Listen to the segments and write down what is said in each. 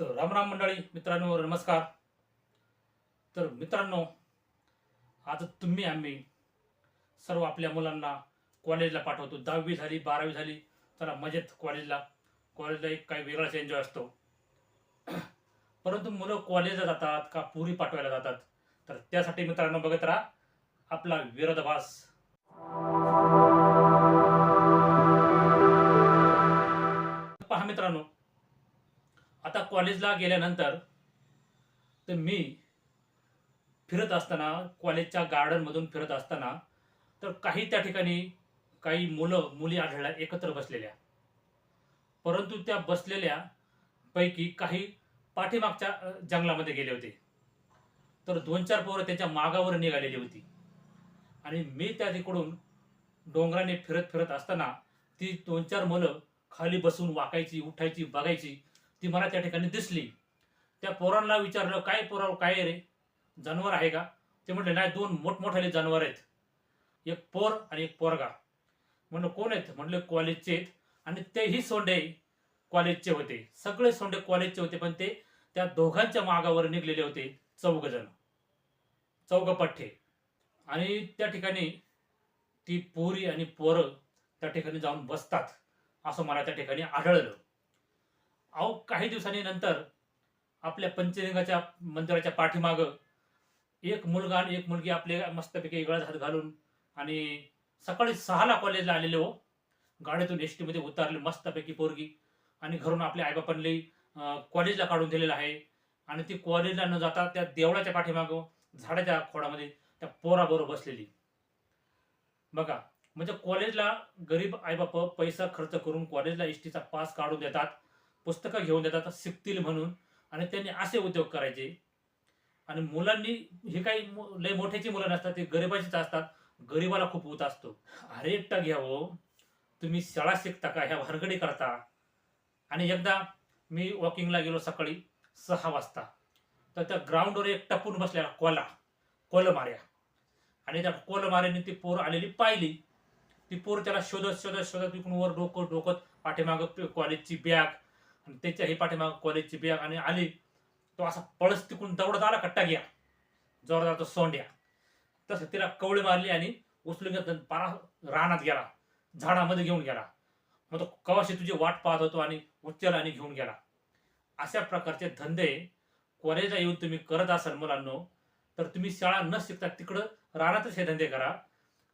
तर रामराम मंडळी मित्रांनो नमस्कार. तर मित्रांनो आता तुम्ही आम्ही सर्व आपल्या मुलांना कॉलेजला पाठवतो. दहावी झाली बारावी झाली त्याला मजेत कॉलेजला. कॉलेजला एक काही वेगळाच एन्जॉय असतो. परंतु मुलं कॉलेजला जातात का पुरी पाठवायला जातात? तर त्यासाठी मित्रांनो बघत राहा आपला विरोधाभास. आता कॉलेजला गेल्यानंतर तर मी फिरत असताना कॉलेजच्या गार्डनमधून फिरत असताना तर काही त्या ठिकाणी काही मुलं मुली आढळल्या एकत्र बसलेल्या. परंतु त्या बसलेल्या पैकी काही पाठीमागच्या जंगलामध्ये गेले होते. तर दोन चार पोरं त्यांच्या मागावर निघालेली होती. आणि मी त्या तिकडून डोंगराने फिरत फिरत असताना ती दोन चार मुलं खाली बसून वाकायची उठायची बघायची ती मला त्या ठिकाणी दिसली. त्या पोरांना विचारलं काय पोरा काय रे? जनावर आहे का? ते म्हटले नाही दोन मोठमोठाले जनावर आहेत. एक पोर आणि एक पोरगा. म्हणलं कोण आहेत? म्हणले कॉलेजचे आहेत. आणि तेही सोंडे कॉलेजचे होते. सगळे सोंडे कॉलेजचे होते पण ते त्या दोघांच्या मागावर निघलेले होते चौघजण. चौघ पठ्ठे आणि त्या ठिकाणी ती पोरी आणि पोरं त्या ठिकाणी जाऊन बसतात असं मला त्या ठिकाणी आढळलं. अहो काही दिवसांनी नंतर आपल्या पंचलिंगाच्या मंदिराच्या पाठीमाग एक मुलगा आणि एक मुलगी आपले मस्तपैकी गळ्यात हात घालून आणि सकाळी सहाला कॉलेजला आलेले हो. गाडीतून एसमध्ये उतरले मस्तपैकी पोरगी. आणि घरून आपल्या आईबापांनी कॉलेजला काढून दिलेलं आहे. आणि ती कॉलेजला न जाता त्या देवळाच्या पाठीमागं झाडाच्या खोडामध्ये त्या पोराबरोबर बसलेली. बघा म्हणजे कॉलेजला गरीब आईबाप पैसा खर्च करून कॉलेजला एस टीचा पास काढून देतात. पुस्तकं घेऊन देतात शिकतील म्हणून. आणि त्यांनी असे उद्योग करायचे. आणि मुलांनी हे काही लय मोठ्याची मुलं नसतात ते गरिबाचीच असतात. गरीबाला खूप होत असतो. अरे एकटा घ्यावं हो. तुम्ही शाळा शिकता का? ह्या भानगडी करता. आणि एकदा मी वॉकिंगला गेलो सकाळी सहा वाजता. तर त्या ग्राउंडवर एक टपून बसलेला कोला कोलमाऱ्या. आणि त्या कोलमाऱ्याने ती पोर आलेली पाहिली. ती पोर त्याला शोधत शोधत शोधत इकडून वर डोकं डोकत पाठीमागं कॉलेजची बॅग आणि त्याच्याही पाठीमागं कॉलेजची बॅग आणि आली. तो असा पळस तिकडून दौडत आला कट्टा घ्या. जोरदार तो सोंड्या तसं तिला कवळी मारली आणि उचलून घेत पारा रानात गेला. झाडामध्ये घेऊन गेला. मग तो कवाशी तुझी वाट पाहत होतो आणि उच्चला आणि घेऊन गेला. अशा प्रकारचे धंदे कॉलेजला येऊन तुम्ही करत असाल मुलांनो तर तुम्ही शाळा न शिकता तिकडं रानातच हे धंदे करा.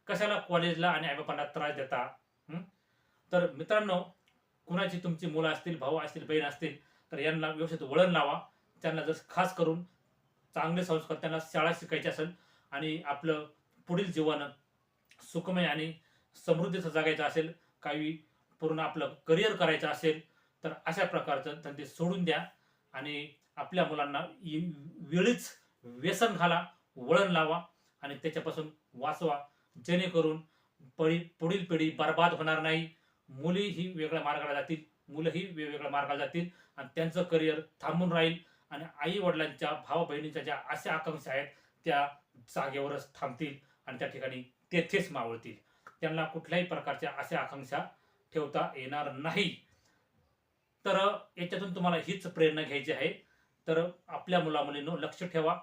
कशाला कॉलेजला आणि आईबापांना त्रास देता? तर मित्रांनो कुणाची तुमची मुलं असतील भाऊ असतील बहीण असतील तर यांना व्यवस्थित वळण लावा. त्यांना जर खास करून चांगले संस्कार त्यांना शाळा शिकायची असेल आणि आपलं पुढील जीवन सुखमय आणि समृद्धीचं जगायचं असेल काही पूर्ण आपलं करिअर करायचं असेल तर अशा प्रकारचं धंदे सोडून द्या आणि आपल्या मुलांना वेळीच व्यसन घाला वळण लावा आणि त्याच्यापासून वाचवा. जेणेकरून पळी पुढील पिढी बर्बाद होणार नाही. मुलीही वेगळ्या मार्गाला जातील मुलंही वेगवेगळ्या मार्गाला जातील आणि त्यांचं करिअर थांबून राहील आणि आई वडिलांच्या भावा बहिणींच्या ज्या अशा आकांक्षा आहेत त्या जागेवरच थांबतील आणि त्या ठिकाणी तेथेच मावळतील. त्यांना कुठल्याही प्रकारच्या अशा आकांक्षा ठेवता येणार नाही. तर याच्यातून तुम्हाला हीच प्रेरणा घ्यायची आहे. तर आपल्या मुलामुलींनो लक्ष ठेवा.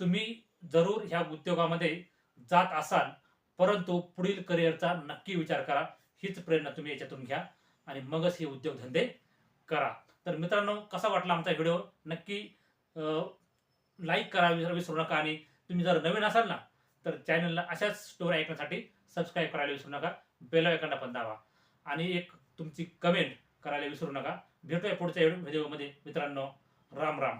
तुम्ही जरूर ह्या उद्योगामध्ये जात असाल परंतु पुढील करिअरचा नक्की विचार करा. हीच प्रेरणा तुम्ही याच्यातून घ्या आणि मगच हे उद्योगधंदे करा. तर मित्रांनो कसा वाटला आमचा व्हिडिओ? नक्की लाईक करा विसरू विसरू नका आणि तुम्ही जर नवीन असाल ना तर चॅनलला अशाच स्टोरी ऐकण्यासाठी सबस्क्राईब करायला विसरू नका बेल आयकॉनला पण दावा आणि एक तुमची कमेंट करायला विसरू नका. भेटूया पुढच्या व्हिडिओमध्ये मित्रांनो राम राम.